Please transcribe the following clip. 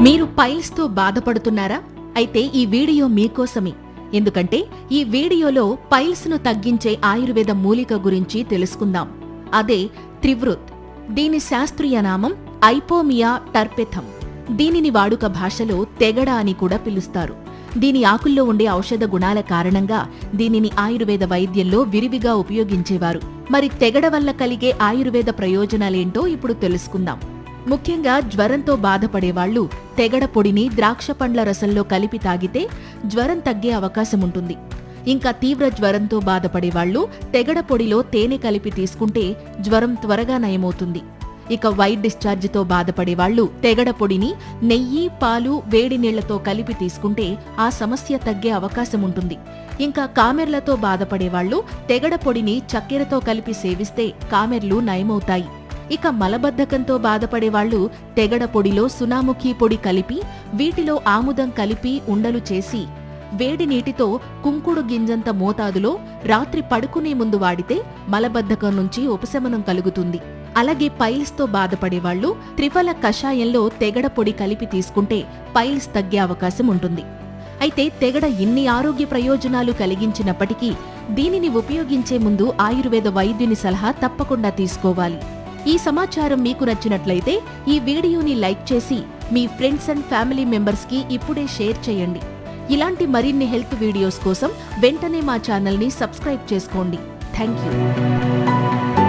మీరు పైల్స్తో బాధపడుతున్నారా? అయితే ఈ వీడియో మీకోసమే. ఎందుకంటే ఈ వీడియోలో పైల్స్ను తగ్గించే ఆయుర్వేద మూలిక గురించి తెలుసుకుందాం. అదే త్రివృత్. దీని శాస్త్రీయ నామం ఐపోమియా టర్పెథం. దీనిని వాడుక భాషలో తెగడ అని కూడా పిలుస్తారు. దీని ఆకుల్లో ఉండే ఔషధ గుణాల కారణంగా దీనిని ఆయుర్వేద వైద్యంలో విరివిగా ఉపయోగించేవారు. మరి తెగడ వల్ల కలిగే ఆయుర్వేద ప్రయోజనాలేంటో ఇప్పుడు తెలుసుకుందాం. ముఖ్యంగా జ్వరంతో బాధపడేవాళ్ళు తెగడ పొడిని ద్రాక్ష పండ్ల రసంలో కలిపి తాగితే జ్వరం తగ్గే అవకాశం ఉంటుంది. ఇంకా తీవ్ర జ్వరంతో బాధపడేవాళ్ళు తెగడ పొడిలో తేనె కలిపి తీసుకుంటే జ్వరం త్వరగా నయమవుతుంది. ఇక వైట్ డిశ్చార్జ్తో బాధపడేవాళ్ళు తెగడ పొడిని నెయ్యి పాలు వేడి నీళ్ళతో కలిపి తీసుకుంటే ఆ సమస్య తగ్గే అవకాశం ఉంటుంది. ఇంకా కామెర్లతో బాధపడేవాళ్ళు తెగడ పొడిని చక్కెరతో కలిపి సేవిస్తే కామెర్లు నయమవుతాయి. ఇక మలబద్ధకంతో బాధపడేవాళ్ళు తెగడ పొడిలో సునాముఖి పొడి కలిపి వీటిలో ఆముదం కలిపి ఉండలు చేసి వేడి నీటితో కుంకుడు గింజంత మోతాదులో రాత్రి పడుకునే ముందు వాడితే మలబద్ధకం నుంచి ఉపశమనం కలుగుతుంది. అలాగే పైల్స్తో బాధపడేవాళ్ళు త్రిఫల కషాయంలో తెగడ పొడి కలిపి తీసుకుంటే పైల్స్ తగ్గే అవకాశం ఉంటుంది. అయితే తెగడ ఇన్ని ఆరోగ్య ప్రయోజనాలు కలిగించినప్పటికీ దీనిని ఉపయోగించే ముందు ఆయుర్వేద వైద్యుని సలహా తప్పకుండా తీసుకోవాలి. ఈ సమాచారం మీకు నచ్చినట్లయితే ఈ వీడియోని లైక్ చేసి మీ ఫ్రెండ్స్ అండ్ ఫ్యామిలీ మెంబర్స్కి ఇప్పుడే షేర్ చేయండి. ఇలాంటి మరిన్ని హెల్త్ వీడియోస్ కోసం వెంటనే మా ఛానల్ని సబ్స్క్రైబ్ చేసుకోండి. Thank you